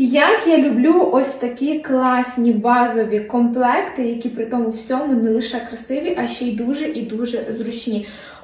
Як я люблю ось такі класні базові комплекти, які при тому всьому не лише красиві, а ще й дуже і дуже зручні.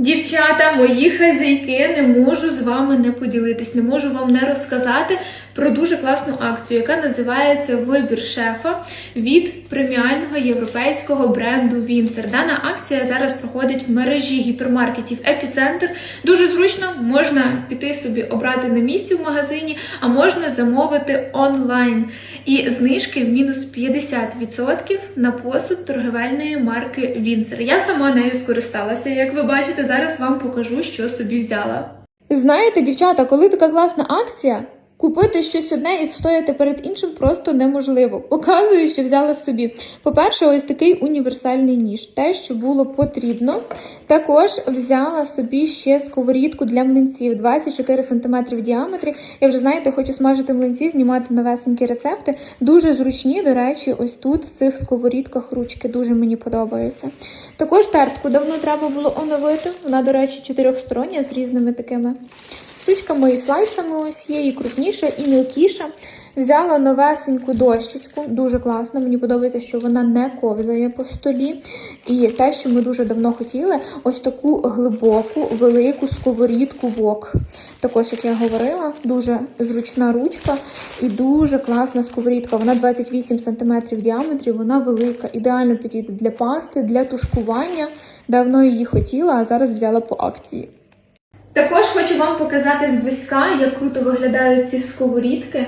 Дівчата, мої хазяйки, не можу з вами не поділитись, не можу вам не розказати про дуже класну акцію, яка називається Вибір шефа від преміального європейського бренду Вінцер. Дана акція зараз проходить в мережі гіпермаркетів Епіцентр. Дуже зручно можна піти собі обрати на місці в магазині, а можна замовити онлайн. І знижки мінус 50% на посуд торговельної марки Вінцер. Я сама нею скористалася. Як ви бачите, зараз вам покажу, що собі взяла. Знаєте, дівчата, коли така класна акція, купити щось одне і встояти перед іншим просто неможливо. Показую, що взяла собі. По-перше, ось такий універсальний ніж, те, що було потрібно. Також взяла собі ще сковорідку для млинців 24 см в діаметрі. Я вже знаєте, хочу смажити млинці, знімати новесенькі рецепти. Дуже зручні, до речі, ось тут в цих сковорідках ручки дуже мені подобаються. Також тертку давно треба було оновити. Вона, до речі, чотирьохстороння з різними такими штучками і слайсами. Ось є, і крупніша, і мілкіша. Взяла новесеньку дощечку, дуже класно. Мені подобається, що вона не ковзає по столі. І те, що ми дуже давно хотіли, ось таку глибоку, велику сковорідку вок. Також, як я говорила, дуже зручна ручка і дуже класна сковорідка. Вона 28 см в діаметрі, вона велика, ідеально підійде для пасти, для тушкування. Давно її хотіла, а зараз взяла по акції. Також хочу вам показати зблизька, як круто виглядають ці сковорідки.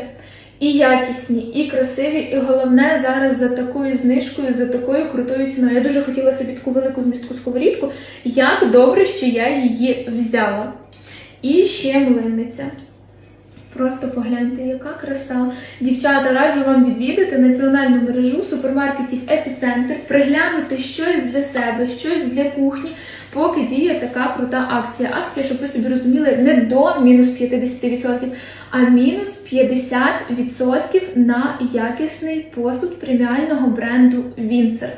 І якісні, і красиві, і головне зараз за такою знижкою, за такою крутою ціною. Я дуже хотіла собі таку велику вмістку сковорідку. Як добре, що я її взяла. І ще млинниця. Просто погляньте, яка краса. Дівчата, раджу вам відвідати національну мережу супермаркетів Епіцентр, приглянути щось для себе, щось для кухні, поки діє така крута акція. Акція, щоб ви собі розуміли, не до мінус 50%, а мінус 50% на якісний посуд преміального бренду Вінцер.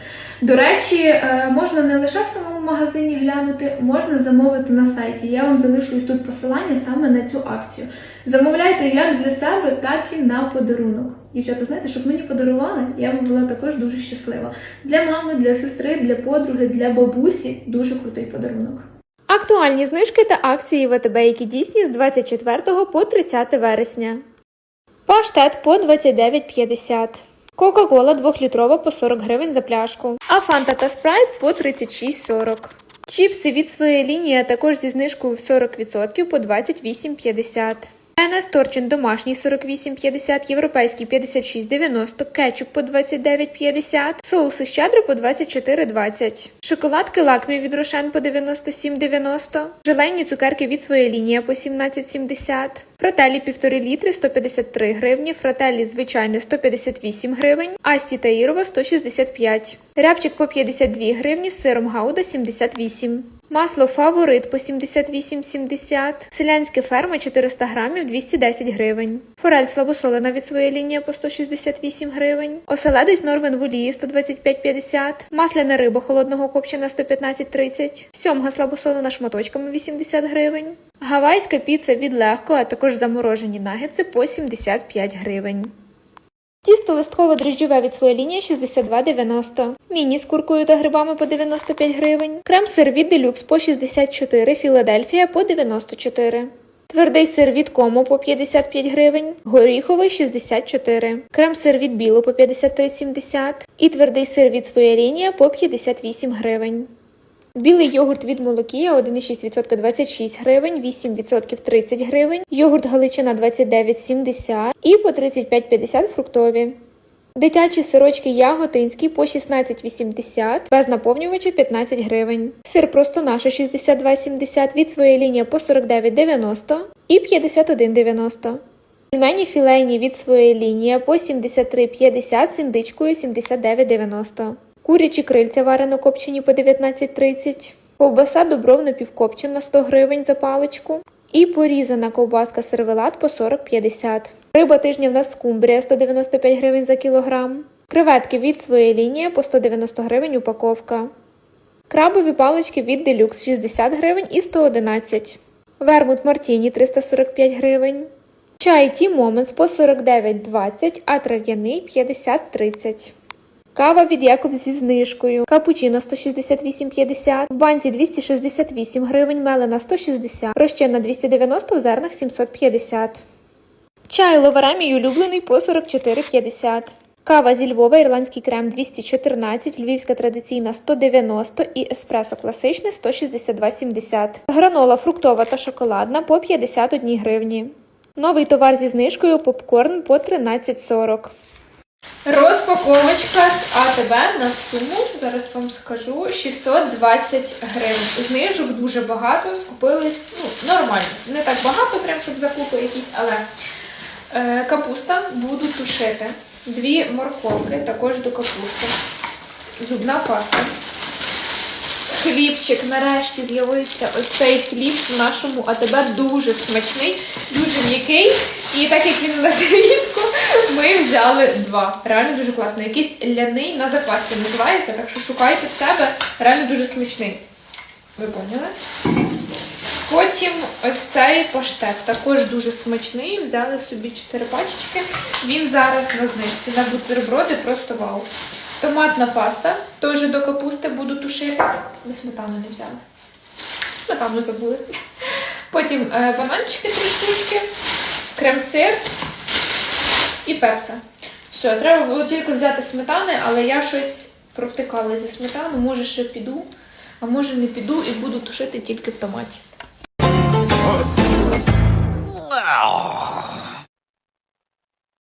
До речі, е, можна не лише в самому магазині глянути, можна замовити на сайті. Я вам залишу тут посилання саме на цю акцію. Замовляйте як для себе, так і на подарунок. Дівчата, знаєте, щоб мені подарували, я б була також дуже щаслива. Для мами, для сестри, для подруги, для бабусі дуже крутий подарунок. Актуальні знижки та акції ВТБ, які дійсні з 24 по 30 вересня. Паштет по 29,50. Кока-кола 2-літрова по 40 гривень за пляшку. А фанта та спрайт по 36,40. Чіпси від своєї лінії також зі знижкою в 40% по 28,50. Майонез Торчин домашній 48,50, європейський 56,90, кетчуп по 29,50, соуси щедро по 24,20, шоколадки лакмі від Рошен по 97,90, желейні цукерки від своєї лінії по 17,70, фрателі 1,5 літри 153 гривні, фрателі звичайне 158 гривень, Асті та Ірова 165, рябчик по 52 гривні з сиром Гауда 78. Масло фаворит по 78,70, селянське ферма 400 грамів 210 гривень, форель слабосолена від своєї лінії по 168 гривень, оселедець норвен в олії 125,50, масляна риба холодного копчена 115,30, сьомга слабосолена шматочками 80 гривень, гавайська піца від легко, а також заморожені нагетси по 75 гривень. Тісто листкове дріжджове від своєї лінії 62,90. Міні з куркою та грибами по 95 гривень. Крем сир від делюкс по 64, Філадельфія по 94. Твердий сир від Комо по 55 гривень, горіховий 64, крем сир від Біло по 53,70 і твердий сир від своєї лінії по 58 гривень. Білий йогурт від Молокія 1,6% 26 гривень, 8% 30 гривень, йогурт Галичина 29,70 і по 35,50 фруктові. Дитячі сирочки Яготинський по 16,80, без наповнювача 15 гривень. Сир просто наша 62,70 від своєї лінії по 49,90 і 51,90. Пельмені філейні від своєї лінії по 73,50 з індичкою 79,90. Курячі крильця варено копчені по 19,30. Ковбаса добровно півкопчена 100 гривень за паличку. І порізана ковбаска сервелат по 40,50. Риба тижня в нас скумбрія 195 гривень за кілограм. Креветки від своєї лінії по 190 гривень упаковка. Крабові палички від Deluxe 60 гривень і 111. Вермут Мартіні 345 гривень. Чай Ті Моментс по 49,20, а трав'яний 50,30. Кава від Якоб зі знижкою. Капучино 168,50. В банці 268 гривень, мелена 160. Розчинна 290, в зернах 750. Чай ловеремій улюблений по 44,50. Кава зі Львова, ірландський крем 214, львівська традиційна 190 і еспресо класичне 162,70. Гранола фруктова та шоколадна по 51 гривні. Новий товар зі знижкою попкорн по 13,40. Розпаковочка з АТБ на суму, зараз вам скажу, 620 гривень. Знижок дуже багато, скупились ну, нормально. Не так багато, прям щоб закупи якісь, але е, капуста буду тушити. Дві морковки також до капусти. Зубна паста. Хлібчик нарешті з'явився ось цей хліб в нашому АТБ дуже смачний, дуже м'який. І так як він у нас рідко, ми взяли два. Реально дуже класно. Якийсь ляний на заквасці називається, так що шукайте в себе. Реально дуже смачний. Ви поняли? Потім ось цей паштет також дуже смачний. Взяли собі 4 пачечки. Він зараз на знижці. На бутерброди просто вау. Томатна паста, теж до капусти буду тушити. Ми сметану не взяли. Сметану забули. Потім е, бананчики три штучки, крем-сир і пепса. Все, треба було тільки взяти сметани, але я щось провтикала за сметану. Може ще піду, а може не піду і буду тушити тільки в томаті.